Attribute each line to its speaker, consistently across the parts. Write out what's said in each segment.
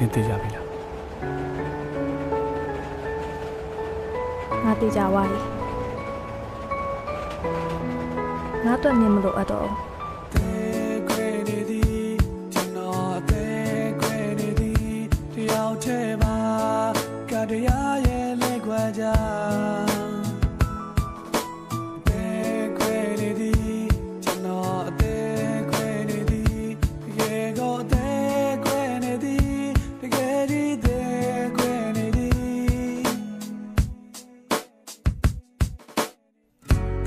Speaker 1: နင်သိကြပြီလား
Speaker 2: ငါတေချာဝါရီငါတော့နင်မလို့အပ်တော့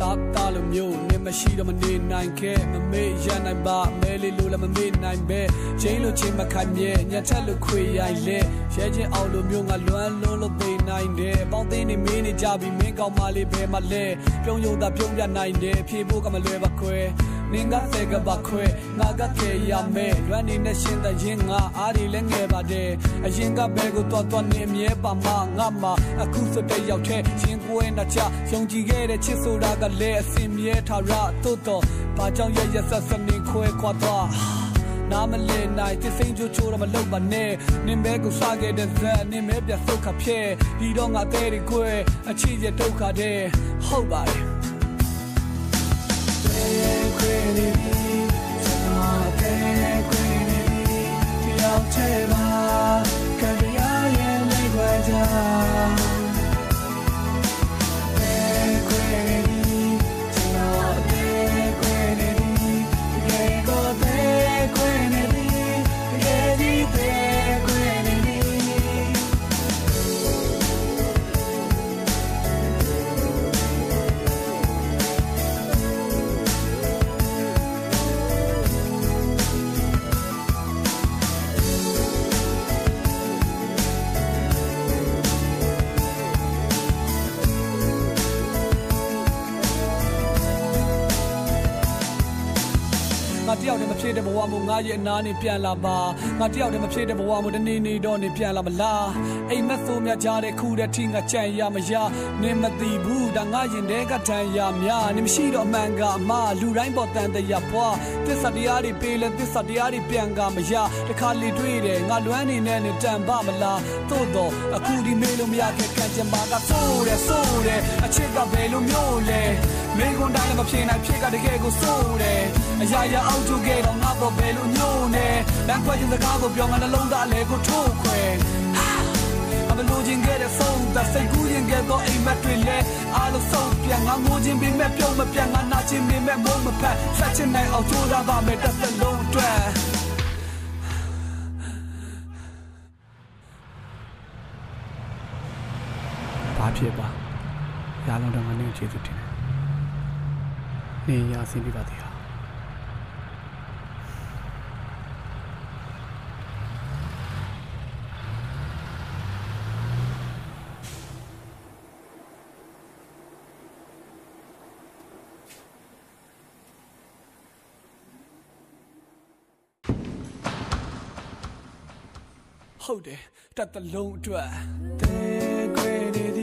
Speaker 3: တာတာလိုမျိုးနေမရှိတော့မနေနိုင်ခဲ့မမေ့ရနိုင်ပါမဲလေးလိုလည်းမမေ့နိုင်ပဲချင်းလိုချင်းမခိုင်မြဲညက်ချက်လိုခွေရိုင်လဲရဲချင်းအောင်လိုမျိုးငါလွမ်းလုံးလို့သိနိုင်တယ်ပေါင်းသိနေမင်းနေကြပြီမင်းကောင်းမလေးဘယ်မှာလဲပြုံးယုံတာပြုံးပြနိုင်တယ်ဖြေဖို့ကမလွယ်ပါခွဲ နင်ကသက်ကပါခွဲငါကကေရမယ်လွမ်းနေတဲ့ရှင်တဲ့ရင်ငါအားဒီလဲငယ်ပါတယ်အရင်ကဘဲကိုတော်တော်နေအမြဲပါမငါမအခုစတဲ့ရောက်တဲ့ရင်ကွဲနာချယုံကြည်ခဲ့တဲ့ချစ်ဆိုတာကလည်းအစင်မြဲထားရတော့တော့ဘာကြောင့်ရရဆက်ဆက်နေခွဲခွာတော့နာမလဲနိုင်တစိမ့်ချိုးချိုးတော့မလုပ်ပါနဲ့နင်ပဲကိုစားခဲ့တဲ့ဇက်နင်ပဲပြဆုတ်ခဖြဲဒီတော့ငါတဲ့ရီခွဲအချစ်ရဲ့ဒုက္ခတဲ့ဟုတ်ပါတယ် ခွေနေပြီကျွန် တယောက်တည်းမဖြစ်တဲ့ဘဝမို့ငါရဲ့အနာနဲ့ပြန်လာပါငါတယောက်တည်းမဖြစ်တဲ့ဘဝမို့တနေ့နေ့တော့နေပြန်လာမလားအိမ်မက်ဆိုးများကြားတဲ့ခုတဲ့ထိငါကြံ့ရမရနင်မသိဘူးဒါငါရင်ထဲကတန်ရများနင်မရှိတော့အမှန်ကအမလူတိုင်းပေါ်တန်တရားပွားသစ္စာတရားတွေပေးလဲသစ္စာတရားတွေပြန်ကမရတခါလေတွေ့တယ်ငါလွမ်းနေနဲ့နေတန်ပါမလားသို့တော့အခုဒီမေးလို့မရခဲ့ကံကြမ္မာကဆိုးတယ်ဆိုးတယ်အချစ်ကဘယ်လိုမျိုးလဲ မေကွန်တိုင်းလည်းမဖြေနိုင်ဖြစ်ကတကယ်ကိုဆိုးတယ်အရာရာအောက်ကျခဲ့တော့ငါတော့ဘယ်လိုညို့နေလမ်းခွဲခြင်းစကားကိုပြောငါနှလုံးသားလေကိုထိုးခွဲအမလို့ခြင်းခဲ့တဲ့ဆုံးသက်စိတ်ကူးရင်ခဲ့တော့အိမ်မက်တွေလဲအားလုံးဆုံးပြန်ငါငိုခြင်းပင်မဲ့ပြုံးမပြန်ငါနာခြင်းပင်မဲ့မုံမဖက်ဆက်ချင်နိုင်အောင်ကြိုးစားပါမယ်တစ်သက်လုံးအတွက်
Speaker 1: ဘာဖြစ်ပါရလုံးတော့ငါနဲ့ကျေးဇူးတင်တယ် နေရအဆင်ပြေပါသေးဟာ
Speaker 3: ဟုတ်တယ်တစ်သက်လုံးအတွက်သေ